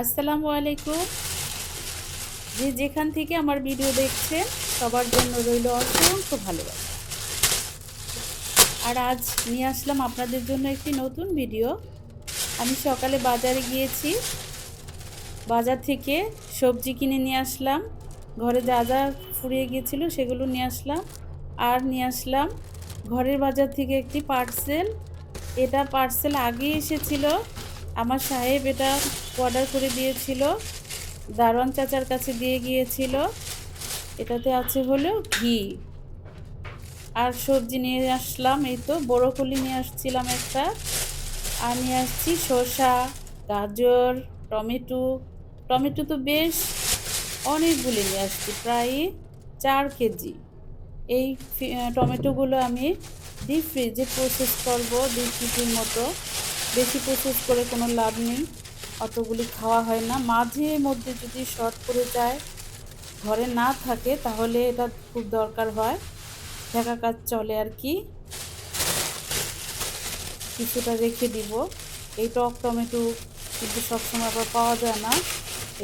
আসসালামু আলাইকুম। যে যেখান থেকে আমার ভিডিও দেখছেন, সবার জন্য রইল অসংখ্য ভালোবাসা। আর আজ নিয়ে আসলাম আপনাদের জন্য একটি নতুন ভিডিও। আমি সকালে বাজারে গিয়েছি। বাজার থেকে সবজি কিনে নিয়ে আসলাম। ঘরে যা যা ফুরিয়ে গিয়েছিল সেগুলো নিয়ে আসলাম। আর নিয়ে আসলাম ঘরের বাজার থেকে একটি পার্সেল। এটা পার্সেল আগে এসেছিল। আমার সাহেব এটা অর্ডার করে দিয়েছিল। দারোয়ান চাচার কাছে দিয়ে গিয়েছিল। এটাতে আছে হলো ঘি। আর সবজি নিয়ে আসলাম, এই তো বড়কলি নিয়ে আসছিলাম একটা। আর নিয়ে আসছি শসা, গাজর, টমেটো। টমেটো তো বেশ অনেকগুলি নিয়ে আসছি, প্রায় চার কেজি। এই টমেটোগুলো আমি ডিপ ফ্রিজে প্রসেস করব দুই কেজির মতো। বেশি প্রসেস করে কোনো লাভ নেই, অতগুলি খাওয়া হয় না। মাঝে মধ্যে যদি শর্ট করে যায়, ঘরে না থাকে, তাহলে এটা খুব দরকার হয়। ঠেকা কাজ চলে আর কি। কিছুটা রেখে দিব। এই টক টমেটো কিন্তু সবসময় আবার পাওয়া যায় না।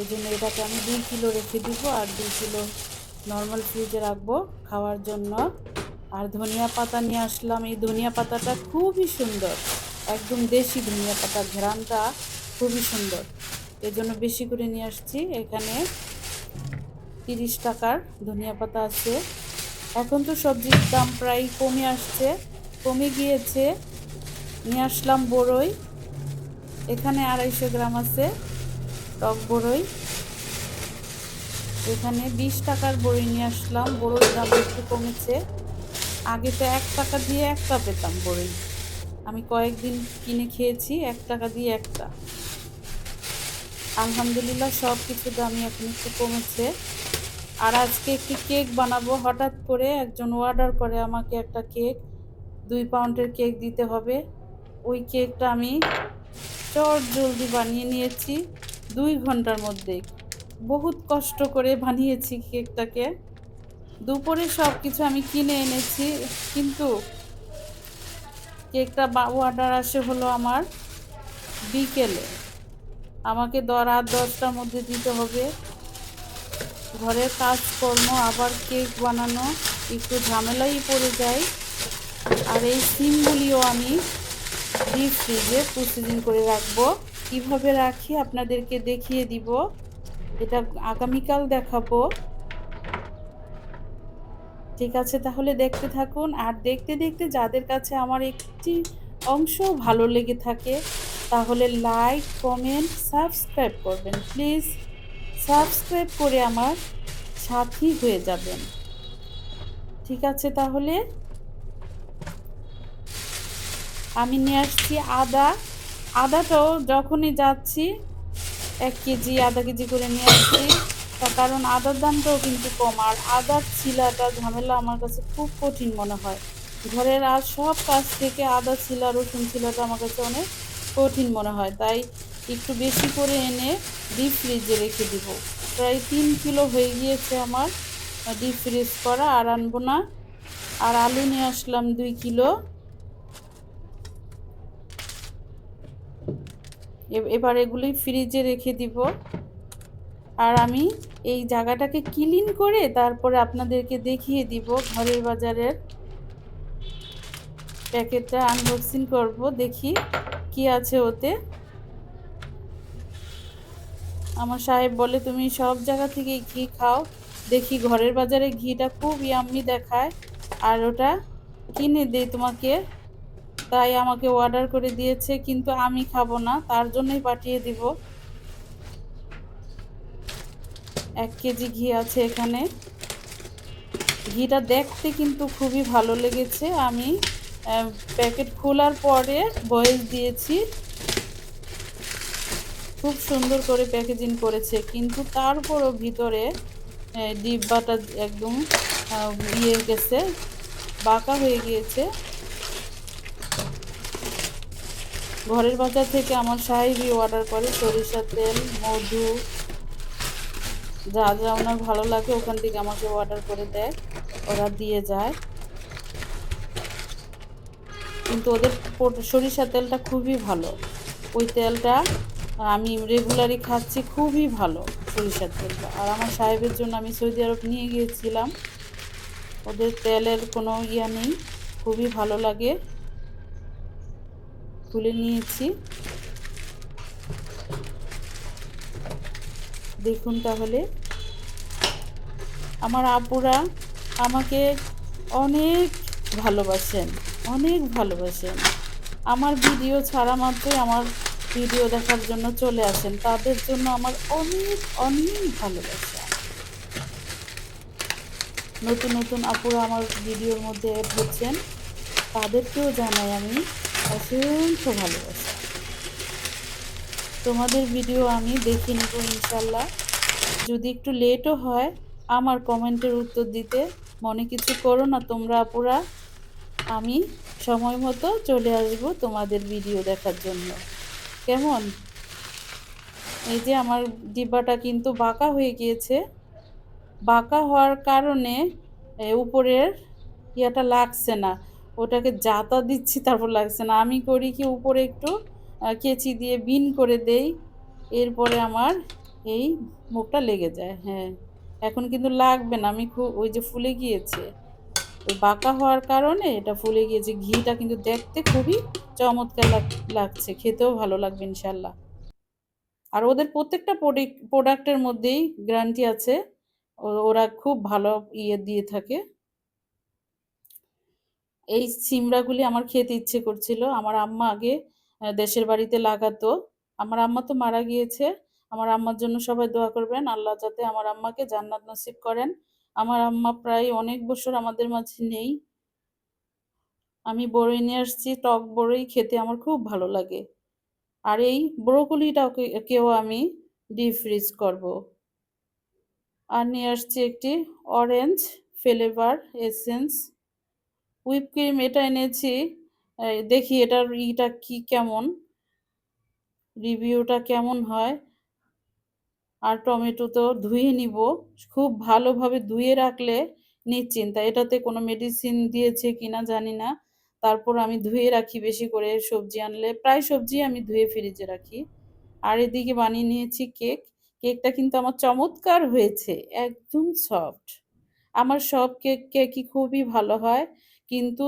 এই জন্য এটাকে আমি দুই কিলো রেখে দিব আর দুই কিলো নর্মাল ফ্রিজে রাখব খাওয়ার জন্য। আর ধনিয়া পাতা নিয়ে আসলাম। এই ধনিয়া পাতাটা খুবই সুন্দর। একদম দেশি ধনিয়া পাতা ঘ্রানটা খুবই সুন্দর। এই জন্য বেশি করে নিয়ে আসছি। এখানে তিরিশ টাকার ধনিয়া পাতা আছে। এখন তো সবজির দাম প্রায় কমে আসছে। কমে গিয়েছে। নিয়ে আসলাম বড়ই। এখানে আড়াইশো গ্রাম আছে টক বড়ই। এখানে বিশ টাকার বড়ি নিয়ে আসলাম। বড়ির দাম একটু কমেছে। আগে তো এক টাকা দিয়ে একটা পেতাম বড়ি আমি কয়েকদিন কিনে খেয়েছি, এক টাকা দিয়ে একটা। আলহামদুলিল্লাহ সব কিছু দামই এখন একটু কমেছে। আর আজকে একটি কেক বানাবো, হঠাৎ করে একজন অর্ডার করে আমাকে একটা কেক, দুই পাউন্ডের কেক দিতে হবে। ওই কেকটা আমি চট জলদি বানিয়ে নিয়েছি, দুই ঘণ্টার মধ্যে। বহুত কষ্ট করে বানিয়েছি কেকটাকে। দুপুরে সব কিছু আমি কিনে এনেছি, কিন্তু কেকটা অর্ডার আসে হলো আমার বিকেলে। আমাকে রাত দশটার মধ্যে দিতে হবে। ঘরের কাজকর্ম, আবার কেক বানানো, একটু ঝামেলাই পড়ে যায়। আর এই সিমগুলিও আমি ডিপ ফ্রিজে প্রতিদিন করে রাখব। কীভাবে রাখি আপনাদেরকে দেখিয়ে দিব। এটা আগামীকাল দেখাবো। ঠিক আছে, তাহলে দেখতে থাকুন। আর দেখতে দেখতে যাদের কাছে আমার একটি অংশ ভালো লেগে থাকে, তাহলে লাইক কমেন্ট সাবস্ক্রাইব করবেন। প্লিজ সাবস্ক্রাইব করে আমার সাথী হয়ে যাবেন। ঠিক আছে তাহলে? আমি নিয়ে আসছি আদা। আদাটাও যখনই যাচ্ছি, এক কেজি, আধা কেজি করে নিয়ে আসছি। তার কারণ আদার দামটাও কিন্তু কম। আর আদার ছিলাটা, ঝামেলা আমার কাছে খুব কঠিন মনে হয়। ঘরের আর সব কাজ থেকে আদা ছিলা রসুন ছিলাটা আমার কাছে অনেক কঠিন মনে হয়। তাই একটু বেশি করে এনে ডিপ ফ্রিজে রেখে দিব। প্রায় তিন কিলো হয়ে গিয়েছে আমার ডিপ ফ্রিজ করা, আর আনব না। আর আলু নিয়ে আসলাম দুই কিলো। এবার এগুলি ফ্রিজে রেখে দিব। আর আমি এই জায়গাটাকে ক্লিন করে তারপরে আপনাদেরকে দেখিয়ে দিব ঘরের বাজারের প্যাকেটটা আনবক্সিং করব, দেখি কি আছে ওতে। আমার সাহেব বলে, তুমি সব জায়গা থেকে ঘি খাও। দেখি ঘরের বাজারে ঘিটা খুব ইয়াম্মি দেখায় আর ওটা কিনে দেই তোমাকে। তাই আমাকে অর্ডার করে দিয়েছে, কিন্তু আমি খাব না, তার জন্যই পাঠিয়ে দিব। এক কেজি ঘি আছে এখানে। ঘিটা দেখতে কিন্তু খুবই ভালো লেগেছে। আমি প্যাকেট খোলার পরে বয়েস দিয়েছি। খুব সুন্দর করে প্যাকেজিং করেছে। কিন্তু তারপরও ভিতরে ডিব্বাটা একদম ইয়ে গেছে, বাঁকা হয়ে গিয়েছে। ঘরের বাজার থেকে আমার সাহেবই অর্ডার করে সরিষার তেল, মধু যা যা ওনার ভালো লাগে, ওখান থেকে আমাকে অর্ডার করে দেয়। ওরা দিয়ে যায়। কিন্তু ওদের সরিষার তেলটা খুবই ভালো। ওই তেলটা আমি রেগুলারই খাচ্ছি, খুবই ভালো সরিষার তেলটা। আর আমার সাহেবের জন্য আমি সৌদি আরব নিয়ে গিয়েছিলাম। ওদের তেলের কোনো ইয়া নেই, খুবই ভালো লাগে। তুলে নিয়েছি। দেখুন তাহলে। আমার আপুরা আমাকে অনেক ভালোবাসেন অনেক ভালোবাসেন। আমার ভিডিও ছাড়া মাত্রই আমার ভিডিও দেখার জন্য চলে আসেন। তাদের জন্য আমার অনেক অনেক ভালোবাসা। নতুন নতুন আপুরা আমার ভিডিওর মধ্যে হচ্ছেন। তাদেরকেও জানাই আমি অসংখ্য ভালোবাসা। তোমাদের ভিডিও আমি দেখে নেব ইনশাল্লাহ। যদি একটু লেটও হয়, আমার কমেন্টের উত্তর দিতে। মনে কিছু করো না তোমরা আপুরা। আমি সময় মতো চলে আসব তোমাদের ভিডিও দেখার জন্য। কেমন? এই যে আমার ডিব্বাটা কিন্তু বাঁকা হয়ে গিয়েছে। বাঁকা হওয়ার কারণে উপরের ইয়াটা লাগছে না। ওটাকে জাতা দিচ্ছি, তারপর লাগছে না। আমি করি কি উপরে একটু কেচি দিয়ে বিন করে দেই, এরপরে আমার এই মুখটা লেগে যায়। হ্যাঁ এখন কিন্তু লাগবে না। আমি খুব, ওই যে ফুলে গিয়েছে বাঁকা হওয়ার কারণে এটা ফুলে গিয়েছে। ঘিটা কিন্তু দেখতে খুবই চমৎকার লাগছে। খেতেও ভালো লাগবে ইনশাল্লাহ আর ওদের প্রত্যেকটা প্রোডাক্টের মধ্যেই গ্যারান্টি আছে। ওরা খুব ভালো ইয়ে দিয়ে থাকে। এই সিমড়াগুলি আমার খেতে ইচ্ছে করছিল। আমার আম্মা আগে দেশের বাড়িতে লাগাতো। আমার আম্মা তো মারা গিয়েছে। আমার আম্মার জন্য সবাই দোয়া করবেন। আল্লাহ যাতে আমার আম্মাকে জান্নাত নসিব করেন। আমার আম্মা প্রায় অনেক বছর আমাদের মাঝে নেই। আমি বড়ই নিয়ে আসছি, টক বড়ই খেতে আমার খুব ভালো লাগে। আর এই কেউ আমি ডিপ ফ্রিজ করব। আর নিয়ে আসছি একটি orange flavour essence. Whip cream এটা এনেছি। দেখি এটার ইটা কি কেমন? রিভিউটা কেমন হয়? আর টমেটো তো ধুয়ে নিব। খুব ভালোভাবে ধুয়ে রাখলে নিশ্চিন্তা। এটাতে কোনো মেডিসিন দিয়েছে কিনা জানি না। তারপর আমি ধুয়ে রাখি বেশি করে সবজি আনলে। প্রায় সবজি আমি ধুয়ে ফ্রিজে রাখি। আর এদিকে বানিয়ে নিয়েছি কেক কেকটা কিন্তু আমার চমৎকার হয়েছে। একদম সফট আমার সব কেক কেকই খুবই ভালো হয়। কিন্তু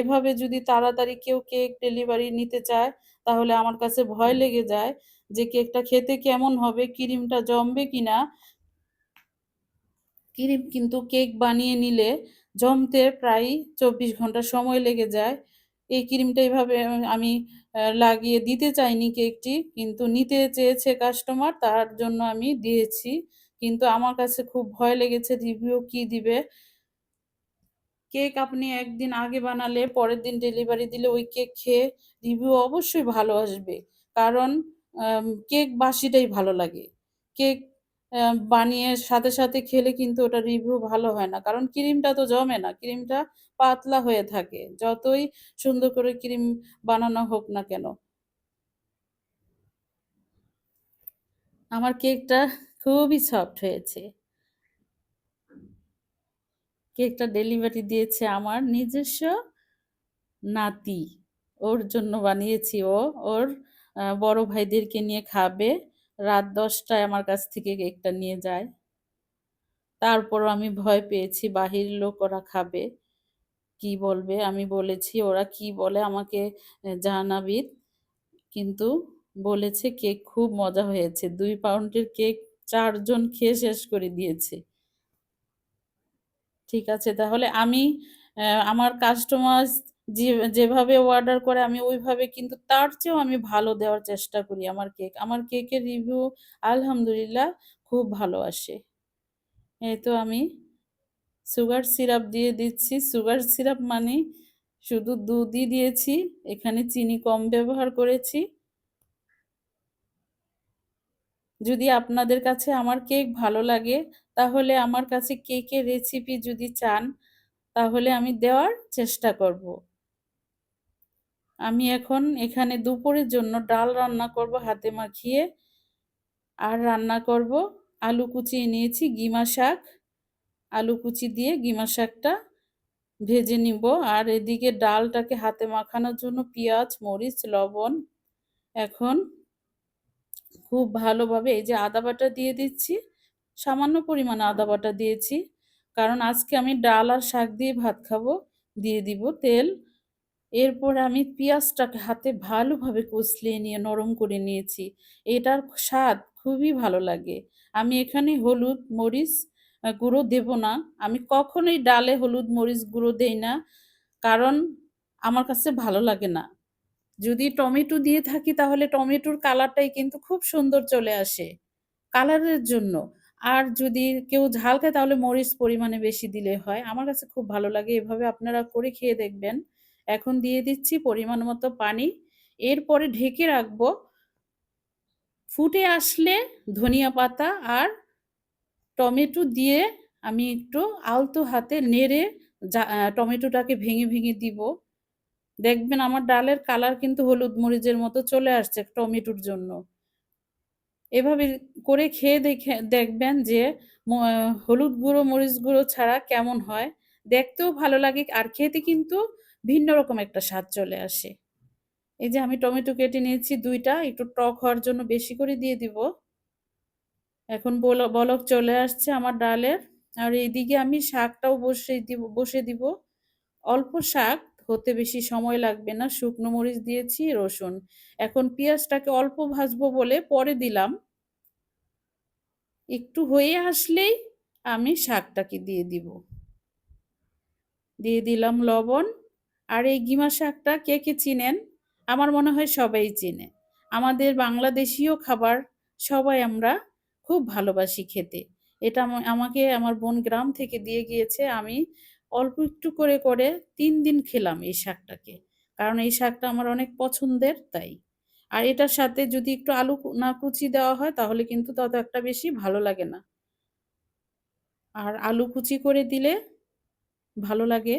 এভাবে যদি তাড়াতাড়ি কেউ কেক ডেলিভারি নিতে চায় তাহলে আমার কাছে ভয় লেগে যায় যে কেকটা খেতে কেমন হবে ক্রিমটা জমবে কিনা। ক্রিম কিন্তু কেক বানিয়ে নিলে জমতে প্রায় চব্বিশ ঘণ্টা সময় লেগে যায়। এই ক্রিমটা এইভাবে আমি লাগিয়ে দিতে চাইনি কেকটি কিন্তু নিতে চেয়েছে কাস্টমার তার জন্য আমি দিয়েছি। কিন্তু আমার কাছে খুব ভয় লেগেছে রিভিউ কি দিবে। কেক আপনি একদিন আগে বানালে, পরের দিন ডেলিভারি দিলে ওই কেক খেয়ে রিভিউ অবশ্যই ভালো আসবে। কারণ কেক বাসিটাই ভালো লাগে। কেক বানিয়ে সাথে সাথে খেলে কিন্তু ওটা রিভিউ ভালো হয় না। কারণ ক্রিমটা তো জমে না ক্রিমটা পাতলা হয়ে থাকে। যতই সুন্দর করে ক্রিম বানানো হোক না কেন। আমার কেকটা খুবই সফট হয়েছে। কেকটা ডেলিভারি দিয়েছে আমার নিজস্ব নাতি। ওর জন্য বানিয়েছি ও। ওর বড় ভাইদেরকে নিয়ে খাবে। রাত দশটায় আমার কাছ থেকে কেকটা নিয়ে যায়। তারপর আমি ভয় পেয়েছি, বাহির লোক ওরা খাবে। কি বলবে? আমি বলেছি, ওরা কি বলে আমাকে জানাবি কিন্তু বলেছে কেক খুব মজা হয়েছে। দুই পাউন্ডের কেক চারজন খেয়ে শেষ করে দিয়েছে। ঠিক আছে, তাহলে আমি আমার কাস্টমার যে, যেভাবে অর্ডার করে আমি ওইভাবে কিন্তু তার চেয়েও আমি ভালো দেওয়ার চেষ্টা করি আমার কেক আমার কেকের রিভিউ আলহামদুলিল্লাহ খুব ভালো আসে। এই তো আমি সুগার সিরাপ দিয়ে দিচ্ছি। সুগার সিরাপ মানে শুধু দুধই দিয়েছি, এখানে চিনি কম ব্যবহার করেছি। যদি আপনাদের কাছে আমার কেক ভালো লাগে, তাহলে আমার কাছে কেকের রেসিপি যদি চান, তাহলে আমি দেওয়ার চেষ্টা করব। আমি এখন এখানে দুপুরের জন্য ডাল রান্না করব হাতে মাখিয়ে। আর রান্না করব আলু কুচিয়ে নিয়েছি, গিমা শাক। আলু কুচি দিয়ে গিমা শাকটা ভেজে নিব। আর এদিকে ডালটাকে হাতে মাখানোর জন্য পেঁয়াজ, মরিচ, লবণ এখন খুব ভালোভাবে এই যে আদা বাটা দিয়ে দিচ্ছি, সামান্য পরিমাণে আদা বাটা দিয়েছি। কারণ আজকে আমি ডাল আর শাক দিয়ে ভাত খাব, দিয়ে দিব তেল। এরপর আমি পেঁয়াজটাকে হাতে ভালোভাবে কষলিয়ে নিয়ে, নরম করে নিয়েছি। এটার স্বাদ খুবই ভালো লাগে। আমি এখানে হলুদ মরিচ গুঁড়ো দেব না। আমি কখনোই ডালে হলুদ মরিচ গুঁড়ো দেই না, কারণ আমার কাছে ভালো লাগে না। যদি টমেটো দিয়ে থাকি তাহলে টমেটোর কালারটাই কিন্তু খুব সুন্দর চলে আসে কালারের জন্য। আর যদি কেউ ঝাল খায় তাহলে মরিচ পরিমাণে বেশি দিলে হয়। আমার কাছে খুব ভালো লাগে, এভাবে আপনারা করে খেয়ে দেখবেন। এখন দিয়ে দিচ্ছি পরিমাণ মতো পানি। এরপরে ঢেকে রাখব। ফুটে আসলে ধনিয়া পাতা আর টমেটো দিয়ে আমি একটু আলতো হাতে নেড়ে টমেটোটাকে ভেঙে ভেঙে দিব। দেখবেন আমার ডালের কালার কিন্তু হলুদ মরিচের মতো চলে আসছে টমেটোর জন্য। এভাবে করে খেয়ে দেখে, দেখবেন যে হলুদ গুঁড়ো, মরিচ গুঁড়ো ছাড়া কেমন হয়। দেখতেও ভালো লাগে আর খেতে কিন্তু ভিন্ন রকম একটা স্বাদ চলে আসে। এই যে আমি টমেটো কেটে নিয়েছি দুইটা, একটু টক হওয়ার জন্য বেশি করে দিয়ে দিব। এখন বল- বলক চলে আসছে আমার ডালের। আর এইদিকে আমি শাকটাও বসে দিব বসে দিব। অল্প শাক হতে বেশি সময় লাগবে না। শুকনো মরিচ দিয়েছি, রসুন। এখন পেঁয়াজটাকে অল্প ভাজবো বলে পরে দিলাম। একটু হয়ে আসলেই আমি শাকটাকে দিয়ে দিব। দিয়ে দিলাম লবণ। আর এই গিমা শাকটা কে কে চিনেন? আমার মনে হয় সবাই চিনে। আমাদের বাংলাদেশীয় খাবার সবাই আমরা খুব ভালোবাসি খেতে। এটা আমাকে, আমার বোন গ্রাম থেকে দিয়ে গিয়েছে। আমি অল্প একটু করে করে তিন দিন খেলাম এই শাকটাকে। কারণ এই শাকটা আমার অনেক পছন্দের, তাই। আর এটার সাথে যদি একটু আলু না কুচি দেওয়া হয়, তাহলে কিন্তু তত একটা বেশি ভালো লাগে না। আর আলু কুচি করে দিলে ভালো লাগে,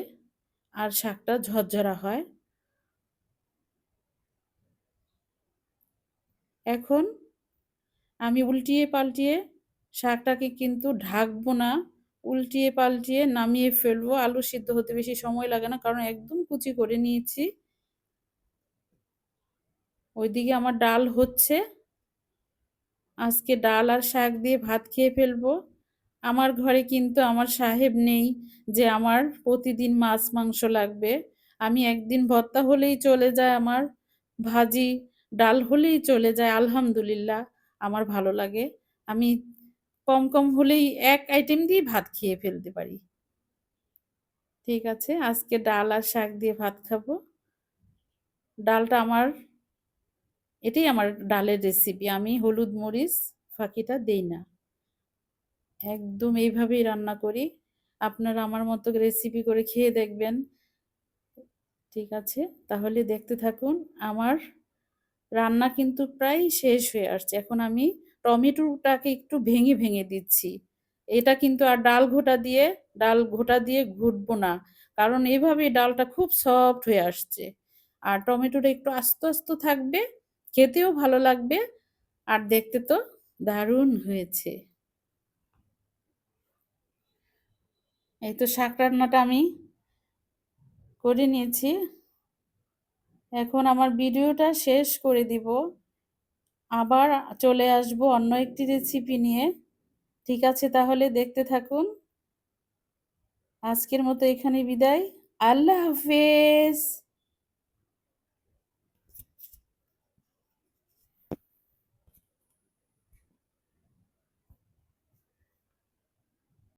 আর শাকটা ঝরঝরা হয়। এখন আমি উল্টিয়ে পাল্টিয়ে শাকটাকে কিন্তু ঢাকবো না। উল্টিয়ে পাল্টিয়ে নামিয়ে ফেলব। আলু সিদ্ধ হতে বেশি সময় লাগে না, কারণ একদম কুচি করে নিয়েছি। ওইদিকে আমার ডাল হচ্ছে। আজকে ডাল আর শাক দিয়ে ভাত খেয়ে ফেলব। আমার ঘরে কিন্তু আমার সাহেব নেই যে আমার প্রতিদিন মাছ, মাংস লাগবে। আমি একদিন ভর্তা হলেই চলে যায় আমার, ভাজি ডাল হলেই চলে যায়, আলহামদুলিল্লাহ। আমার ভালো লাগে। আমি কম কম হলেই এক আইটেম দিয়ে ভাত খেয়ে ফেলতে পারি। ঠিক আছে, আজকে ডাল আর শাক দিয়ে ভাত খাব। ডালটা আমার, এটাই আমার ডালের রেসিপি আমি হলুদ মরিচ ফাঁকিটা দেই না। একদম এইভাবেই রান্না করি। আপনারা আমার মতো রেসিপি করে খেয়ে দেখবেন। ঠিক আছে, তাহলে দেখতে থাকুন, আমার রান্না কিন্তু প্রায় শেষ হয়ে আসছে। এখন আমি টমেটোটাকে একটু ভেঙে ভেঙে দিচ্ছি। এটা কিন্তু আর ডাল ঘোটা দিয়ে, ডাল ঘোটা দিয়ে ঘুটবো না। কারণ এভাবে ডালটা খুব সফট হয়ে আসছে। আর টমেটোটা একটু আস্তে আস্তে থাকবে, খেতেও ভালো লাগবে। আর দেখতে তো দারুণ হয়েছে। এই তো শাক রান্নাটা আমি করে নিয়েছি। এখন আমার ভিডিওটা শেষ করে দিব। আবার চলে আসব অন্য একটি রেসিপি নিয়ে। ঠিক আছে তাহলে দেখতে থাকুন। আজকের মতো এখানে বিদায়। আল্লাহ হাফেজ।